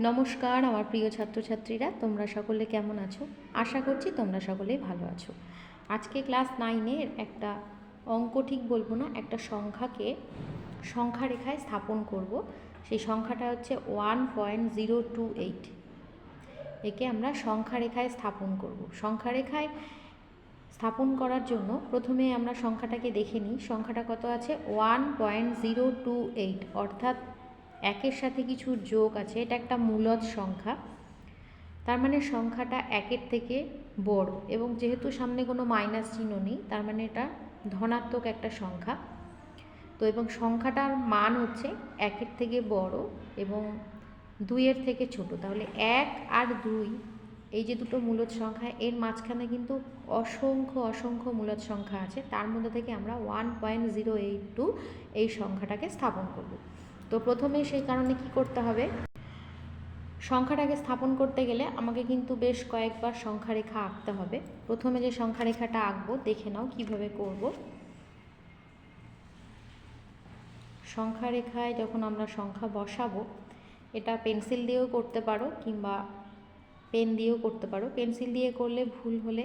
নমস্কার, আমার প্রিয় ছাত্রছাত্রীরা, তোমরা সকলে কেমন আছো? আশা করছি তোমরা সকলেই ভালো আছো। আজকে ক্লাস নাইনের একটা অঙ্ক, ঠিক বলব না, একটা সংখ্যাকে সংখ্যা রেখায় স্থাপন করব। সেই সংখ্যাটা হচ্ছে one point zero two eight. একে আমরা সংখ্যা রেখায় স্থাপন করব। সংখ্যা রেখায় স্থাপন করার জন্য প্রথমে আমরা সংখ্যাটাকে দেখে নিই। সংখ্যাটা কত আছে? One point zero two eight, অর্থাৎ একের সাথে কিছু যোগ আছে, এটা একটা মূলদ সংখ্যা। তার মানে সংখ্যাটা একের থেকে বড় এবং যেহেতু সামনে কোনো মাইনাস চিহ্ন নেই, তার মানে এটা ধনাত্মক একটা সংখ্যা। তো এবং সংখ্যাটার মান হচ্ছে একের থেকে বড় এবং দুইয়ের থেকে ছোট। তাহলে এক আর দুই, এই যে দুটো মূলদ সংখ্যা, এর মাঝখানে কিন্তু অসংখ্য অসংখ্য মূলদ সংখ্যা আছে। তার মধ্যে থেকে আমরা one point zero eight two এই সংখ্যাটাকে স্থাপন করব। তো প্রথমে সেই কারণে কি করতে হবে? সংখ্যাটাকে স্থাপন করতে গেলে আমাকে কিন্তু বেশ কয়েকবার সংখ্যা রেখা আঁকতে হবে। প্রথমে যে সংখ্যা রেখাটা আঁকবো, দেখে নাও কীভাবে করব। সংখ্যা রেখায় যখন আমরা সংখ্যা বসাবো, এটা পেন্সিল দিয়েও করতে পারো কিংবা পেন দিয়েও করতে পারো। পেন্সিল দিয়ে করলে ভুল হলে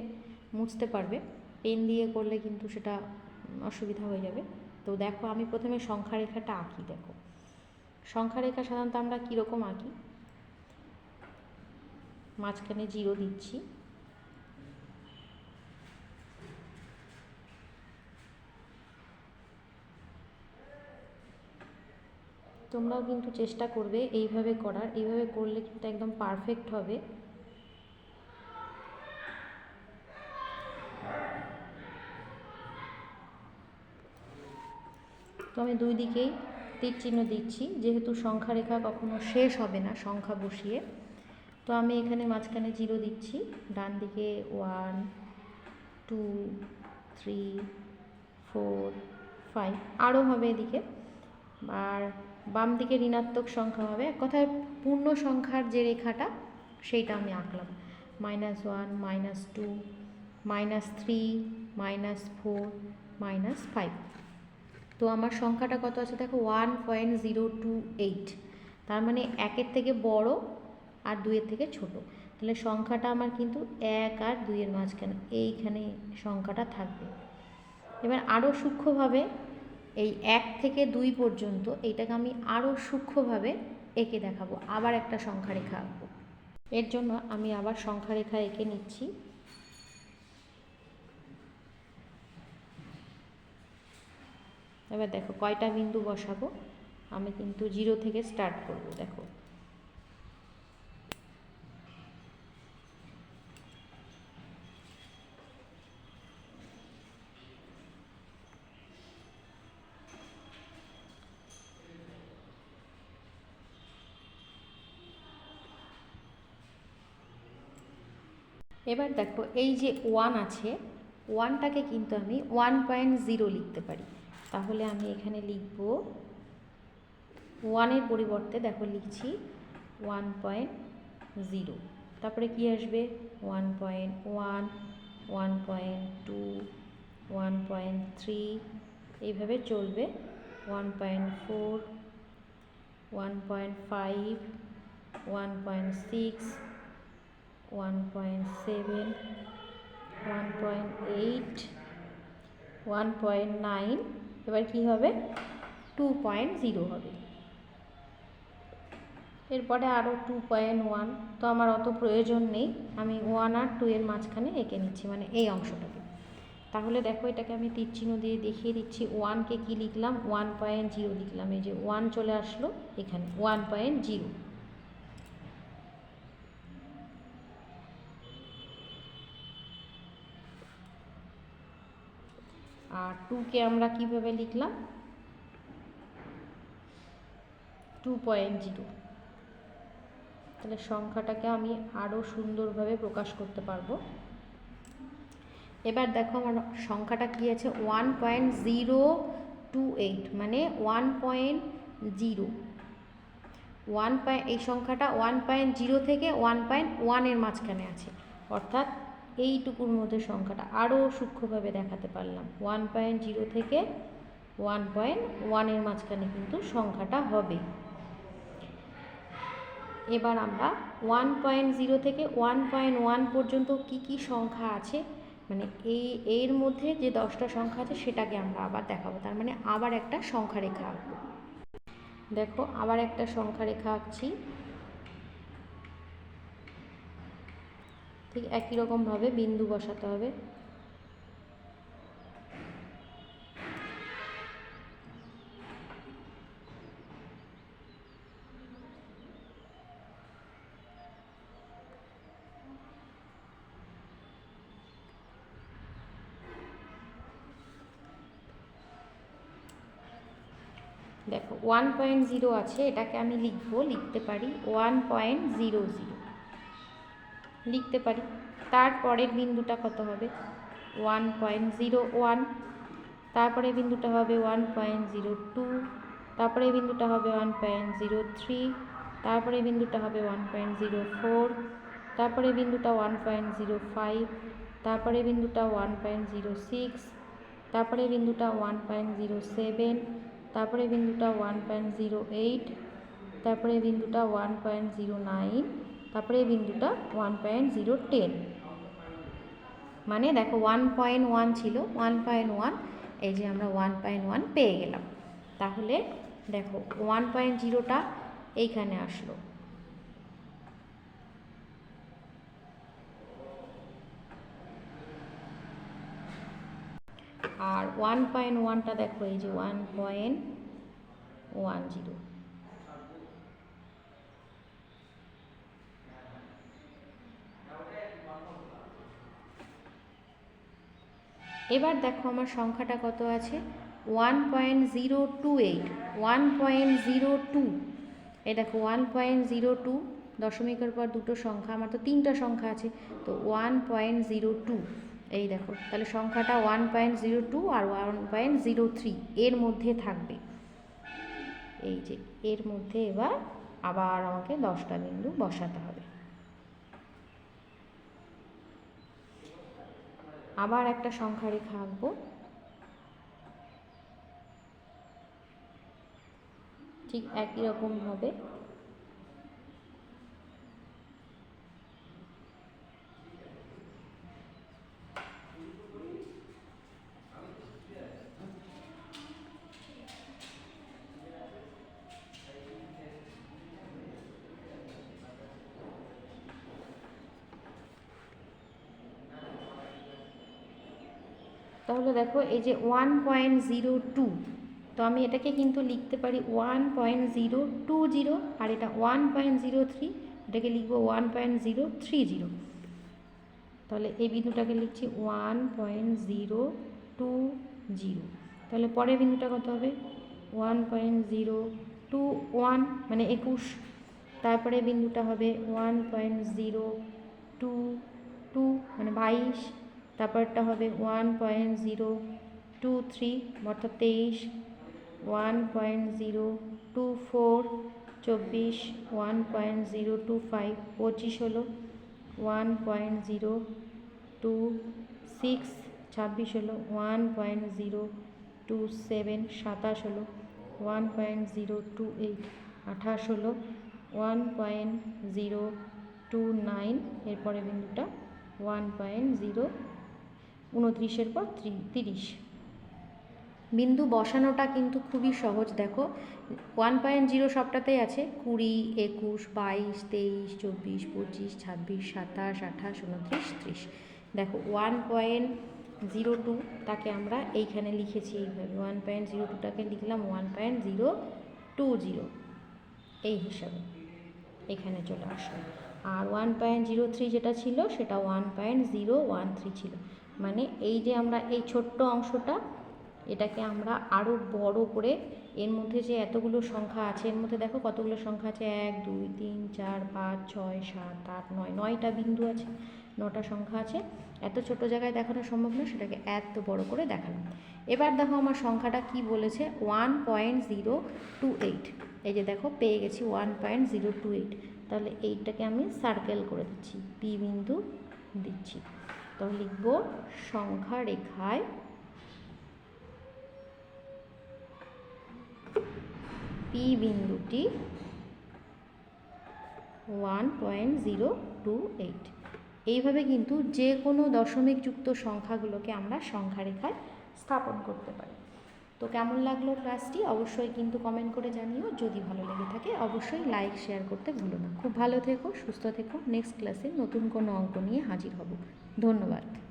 মুছতে পারবে। পেন দিয়ে করলে কিন্তু সেটা অসুবিধা হয়ে যাবে। তো দেখো আমি প্রথমে সংখ্যা রেখাটা আঁকি, দেখো। সংখ্যা রেখা সাধারণত আমরা কীরকম আঁকি? মাঝখানে জিরো দিচ্ছি। তোমরাও কিন্তু চেষ্টা করবে এইভাবে করার। এইভাবে করলে কিন্তু একদম পারফেক্ট হবে। তো আমি দুই দিকেই তীর চিহ্ন দিচ্ছি, যেহেতু সংখ্যা রেখা কখনো শেষ হবে না সংখ্যা বসিয়ে। তো আমি এখানে মাঝখানে জিরো দিচ্ছি, ডান দিকে one two three four five আরও হবে এদিকে। আর বাম দিকে ঋণাত্মক সংখ্যা হবে। এক কথায় পূর্ণ সংখ্যার যে রেখাটা, সেইটা আমি আঁকলাম। Minus one minus two minus three minus four minus five তো আমার সংখ্যাটা কত আছে? দেখো one point zero two eight তার মানে একের থেকে বড় আর দুইয়ের থেকে ছোট। তাহলে সংখ্যাটা আমার কিন্তু এক আর দুইয়ের মাঝখানে, এইখানে সংখ্যাটা থাকবে। এবার আরও সূক্ষ্মভাবে এই এক থেকে দুই পর্যন্ত এইটাকে আমি আরও সূক্ষ্মভাবে এঁকে দেখাবো। আবার একটা সংখ্যা রেখা আঁকবো। এর জন্য আমি আবার সংখ্যা রেখা এঁকে নিচ্ছি। এবার দেখো কয়টা বিন্দু বসাবো? আমি কিন্তু জিরো থেকে স্টার্ট করব, দেখো। এবার দেখো এই যে ওয়ান আছে ওয়ানটাকে কিন্তু আমি ওয়ান পয়েন্ট জিরো লিখতে পারি। তাহলে আমি এখানে লিখব ওয়ানের পরিবর্তে দেখো লিখছি ওয়ান পয়েন্ট জিরো তারপরে কি আসবে one point one one point two one point three এইভাবে চলবে one point four one point five one point six one point seven one point eight one point nine এবার কী হবে? টু পয়েন্ট জিরো হবে। এরপরে আরও টু পয়েন্ট ওয়ান তো আমার অত প্রয়োজন নেই। আমি ওয়ান আর টু এর মাঝখানে এঁকে নিচ্ছি মানে এই অংশটাকে। তাহলে দেখো, এটাকে আমি তীর চিহ্ন দিয়ে দেখিয়ে দিচ্ছি। ওয়ানকে কী লিখলাম? ওয়ান পয়েন্ট জিরো লিখলাম। এই যে ওয়ান চলে আসলো এখানে ওয়ান পয়েন্ট জিরো আর টুকে আমরা কীভাবে লিখলাম? টু পয়েন্ট জিরো তাহলে সংখ্যাটাকে আমি আরও সুন্দরভাবে প্রকাশ করতে পারব। এবার দেখো আমার সংখ্যাটা কী আছে? One point zero two eight মানে one point zero one point এই সংখ্যাটা ওয়ান পয়েন্ট জিরো থেকে ওয়ান পয়েন্ট ওয়ানের মাঝখানে আছে। অর্থাৎ এইটুকুর মধ্যে সংখ্যাটা আরও সূক্ষ্মভাবে দেখাতে পারলাম। ওয়ান পয়েন্ট জিরো থেকে ওয়ান পয়েন্ট ওয়ানের মাঝখানে কিন্তু সংখ্যাটা হবে। এবার আমরা ওয়ান পয়েন্ট জিরো থেকে ওয়ান পয়েন্ট ওয়ান পর্যন্ত কি কি সংখ্যা আছে? মানে এই, এর মধ্যে যে দশটা সংখ্যা আছে সেটাকে আমরা আবার দেখাবো। তার মানে আবার একটা সংখ্যা রেখা আঁকবো। দেখো, আবার একটা সংখ্যা রেখা আঁকছি। ঠিক একই রকমভাবে বিন্দু বসাতে হবে। দেখো ওয়ান পয়েন্ট জিরো আছে, এটাকে আমি লিখব, লিখতে পারি ওয়ান পয়েন্ট জিরো জিরো লিখতে পারি। তারপরের বিন্দুটা কত হবে? ওয়ান পয়েন্ট জিরো ওয়ান তারপরে বিন্দুটা হবে ওয়ান পয়েন্ট জিরো টু তারপরে বিন্দুটা হবে ওয়ান পয়েন্ট জিরো থ্রি তারপরে বিন্দুটা হবে ওয়ান পয়েন্ট জিরো ফোর তারপরে বিন্দুটা ওয়ান পয়েন্ট জিরো ফাইভ তারপরে বিন্দুটা ওয়ান পয়েন্ট জিরো সিক্স তারপরে বিন্দুটা ওয়ান পয়েন্ট জিরো সেভেন তারপরে বিন্দুটা ওয়ান পয়েন্ট জিরো এইট তারপরে বিন্দুটা ওয়ান পয়েন্ট জিরো নাইন তারপরে এই বিন্দুটা ওয়ান পয়েন্ট জিরো টেন মানে দেখো ওয়ান পয়েন্ট ওয়ান ছিল ওয়ান পয়েন্ট ওয়ান এই যে আমরা ওয়ান পয়েন্ট ওয়ান পেয়ে গেলাম। তাহলে দেখো ওয়ান পয়েন্ট জিরোটা এইখানে আসলো। আর ওয়ান পয়েন্ট ওয়ানটা দেখো, এই যে ওয়ান পয়েন্ট ওয়ান জিরো এবার দেখো আমার সংখ্যাটা কত আছে? One point zero two eight one point zero two এই দেখো ওয়ান পয়েন্ট জিরো টু দশমিকের পর দুটো সংখ্যা, আমার তো তিনটা সংখ্যা আছে, তো ওয়ান পয়েন্ট জিরো টু এই দেখো, তাহলে সংখ্যাটা ওয়ান পয়েন্ট জিরো টু আর ওয়ান পয়েন্ট জিরো থ্রি এর মধ্যে থাকবে। এই যে, এর মধ্যে এবার আবার আমাকে দশটা বিন্দু বসাতে হবে। আবার একটা সংখ্যা রেখা আঁকবো। ঠিক একই রকম তাহলে দেখো এই যে ওয়ান পয়েন্ট জিরো টু তো আমি এটাকে কিন্তু লিখতে পারি one point zero two zero আর এটা ওয়ান পয়েন্ট জিরো থ্রি এটাকে লিখব one point zero three zero তাহলে এই বিন্দুটাকে লিখছি one point zero two zero তাহলে পরের বিন্দুটা কত হবে? One point zero two one মানে একুশ। তারপরে বিন্দুটা হবে one point zero two two মানে বাইশ। তারপরটা হবে one point zero two three অর্থাৎ তেইশ। One point zero two four চব্বিশ। One point zero two five পঁচিশ হলো। One point zero two six ছাব্বিশ হলো। One point zero two seven সাতাশ হলো। One point zero two eight আঠাশ হলো। One point zero two nine এরপরে বিন্দুটা ওয়ান পয়েন্ট জিরো উনত্রিশের পর তিরিশ। বিন্দু বসানোটা কিন্তু খুবই সহজ, দেখো। ওয়ান পয়েন্ট জিরো সবটাতেই আছে, কুড়ি, একুশ, বাইশ, তেইশ, চব্বিশ, পঁচিশ, ছাব্বিশ, সাতাশ, আঠাশ, উনত্রিশ, ত্রিশ। দেখো ওয়ান পয়েন্ট জিরো টু তাকে আমরা এইখানে লিখেছি এইভাবে। ওয়ান পয়েন্ট জিরো টুটাকে লিখলাম one point zero two zero এই হিসাবে এখানে চলে আসলো। আর ওয়ান পয়েন্ট জিরো থ্রি যেটা ছিল, সেটা one point zero one three ছিল। মানে এই যে আমরা এই ছোট্ট অংশটা, এটাকে আমরা আরও বড় করে, এর মধ্যে যে এতগুলো সংখ্যা আছে, এর মধ্যে দেখো কতগুলো সংখ্যা আছে? এক, দুই, তিন, চার, পাঁচ, ছয়, সাত, আট, নয়, নয়টা বিন্দু আছে, নটা সংখ্যা আছে। এত ছোট জায়গায় দেখানো সম্ভব না, সেটাকে এত বড় করে দেখালাম। এবার দেখো আমার সংখ্যাটা কি বলেছে? One point zero two eight. এই যে দেখো, পেয়ে গেছি one point zero two eight. তাহলে এইটাকে আমি সার্কেল করে দিচ্ছি, পি বিন্দু দিচ্ছি। তো লিখব সংখ্যা রেখায় পি বিন্দুটি one point zero two eight এইভাবে কিন্তু যে কোনো দশমিক যুক্ত সংখ্যাগুলোকে আমরা সংখ্যা রেখায় স্থাপন করতে পারি। তো কেমন লাগল ক্লাসটি অবশ্যই কিন্তু কমেন্ট করে জানিও। যদি ভালো লেগে থাকে, অবশ্যই লাইক শেয়ার করতে ভুলো না। খুব ভালো থেকো, সুস্থ থেকো। নেক্সট ক্লাসে নতুন কোনো অঙ্ক নিয়ে হাজির হব। ধন্যবাদ।